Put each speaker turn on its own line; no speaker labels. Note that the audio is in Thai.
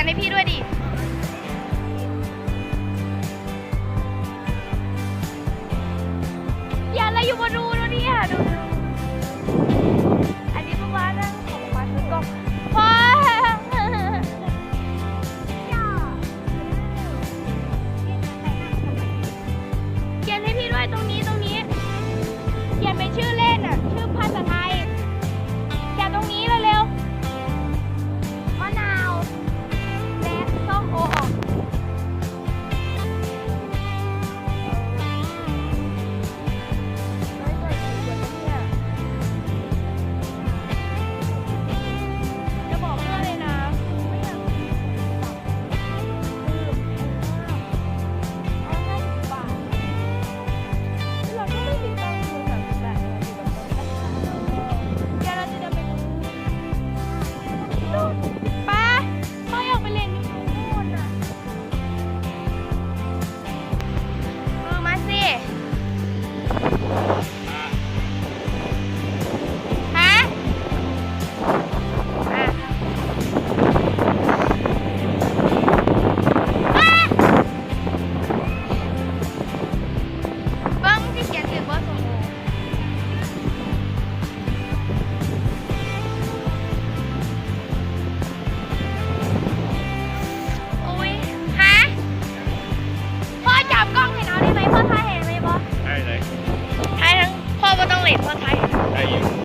ยงให้พี่ด้วยดิ ษพ่อไทย
ได้อยู่